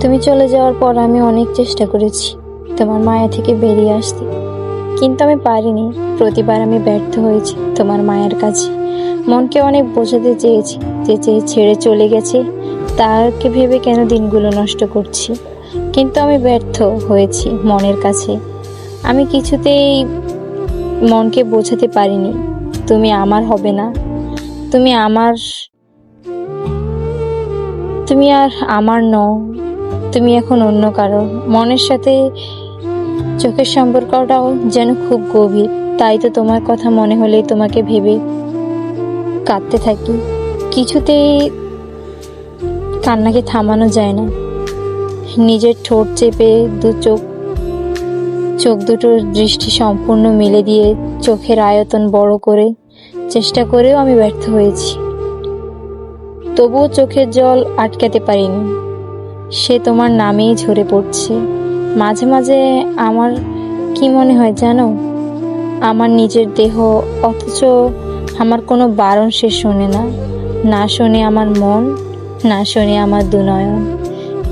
তুমি চলে যাওয়ার পর আমি অনেক চেষ্টা করেছি তোমার মায়া থেকে বেরিয়ে আসতে। কিন্তু আমি পারিনি। প্রতিবার আমি ব্যর্থ হয়েছি তোমার মায়ের কাছে। মনকে অনেক বোঝাতে চেয়েছি যে যে ছেড়ে চলে গেছে তারকে ভেবে কেন দিনগুলো নষ্ট করছি? কিন্তু আমি ব্যর্থ হয়েছি মনের কাছে। আমি কিছুতেই মনকে বোঝাতে পারিনি। তুমি আমার হবে না। তুমি আমার তুমি আর আমার নও, তুমি এখন অন্য কারও। মনের সাথে চোখের সম্পর্কটাও যেন খুব গভীর। তাই তো তোমার কথা মনে হলেই তোমাকে ভেবে কাঁদতে থাকি। কিছুতেই কান্নাকে থামানো যায় না। নিজের ঠোঁট চেপে দু চোখ চোখ দুটোর দৃষ্টি সম্পূর্ণ মিলে দিয়ে চোখের আয়তন বড় করে চেষ্টা করেও আমি ব্যর্থ হয়েছি। তবুও চোখের জল আটকাতে পারিনি। সে তোমার নামেই ঝরে পড়ছে। মাঝে মাঝে আমার কি মনে হয় জানো? আমার নিজের দেহ, অথচ আমার কোনো বারণ সে শোনে না। না শোনে আমার মন, না শোনে আমার দুনয়ন।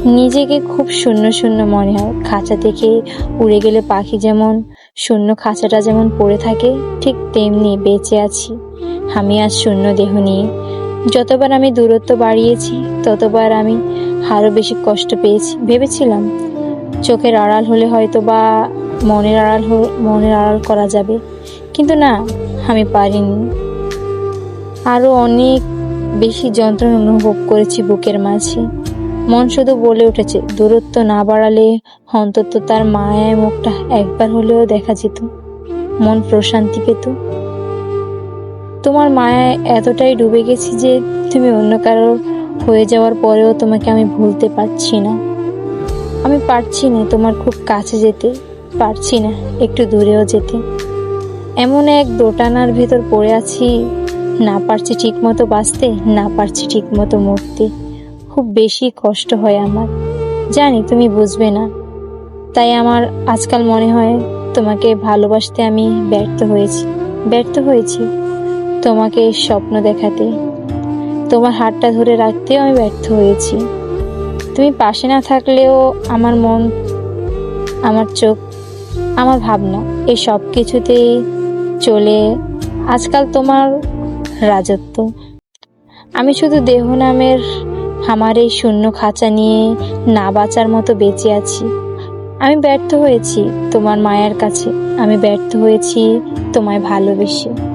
নিজেকে খুব শূন্য শূন্য মনে হয়। খাঁচা থেকে উড়ে গেলে পাখি যেমন শূন্য খাঁচাটা যেমন পড়ে থাকে, ঠিক তেমনি বেঁচে আছি। আমি আজ শূন্য দেহ নিয়ে যতবার আমি দূরত্ব বাড়িয়েছি, ততবার আমি আরও বেশি কষ্ট পেয়েছি, ভেবেছিলাম। চোখের আড়াল হলে হয়তো বা মনের আড়াল মনের আড়াল করা যাবে। কিন্তু না, আমি পারিনি। আরও অনেক বেশি যন্ত্রণা অনুভব করেছি বুকের মাঝে। মন শুধু বলে উঠেছে, দূরত্ব না বাড়ালে অন্তত তার মায়ের মুখটা একবার হলেও দেখা যেত। মন প্রশান্তি পেত। তোমার মায়ায় এতটাই ডুবে গেছি যে তুমি অন্য কারোর হয়ে যাওয়ার পরেও তোমাকে আমি ভুলতে পারছি না। আমি পারছি না তোমার খুব কাছে যেতে, পারছি না একটু দূরেও যেতে। এমন এক দোটানার ভেতর পড়ে আছি, না পারছি ঠিক মতো বাঁচতে, না পারছি ঠিক মতো মরতে। খুব বেশি কষ্ট হয় আমার। জানি তুমি বুঝবে না। তাই আমার আজকাল মনে হয় তোমাকে ভালোবাসতে আমি ব্যর্থ হয়েছি ব্যর্থ হয়েছি। তোমাকে এই স্বপ্ন দেখাতে। তোমার হাতটা ধরে রাখতেও আমি ব্যর্থ হয়েছি। তুমি পাশে না থাকলেও আমার মন, আমার চোখ, আমার ভাবনা, এই সব কিছুতেই চলে। আজকাল তোমার রাজত্ব। আমি শুধু দেহ নামের আমার এই শূন্য খাঁচা নিয়ে না বাঁচার মতো বেঁচে আছি। আমি ব্যর্থ হয়েছি তোমার মায়ের কাছে। আমি ব্যর্থ হয়েছি তোমায় ভালোবেসে।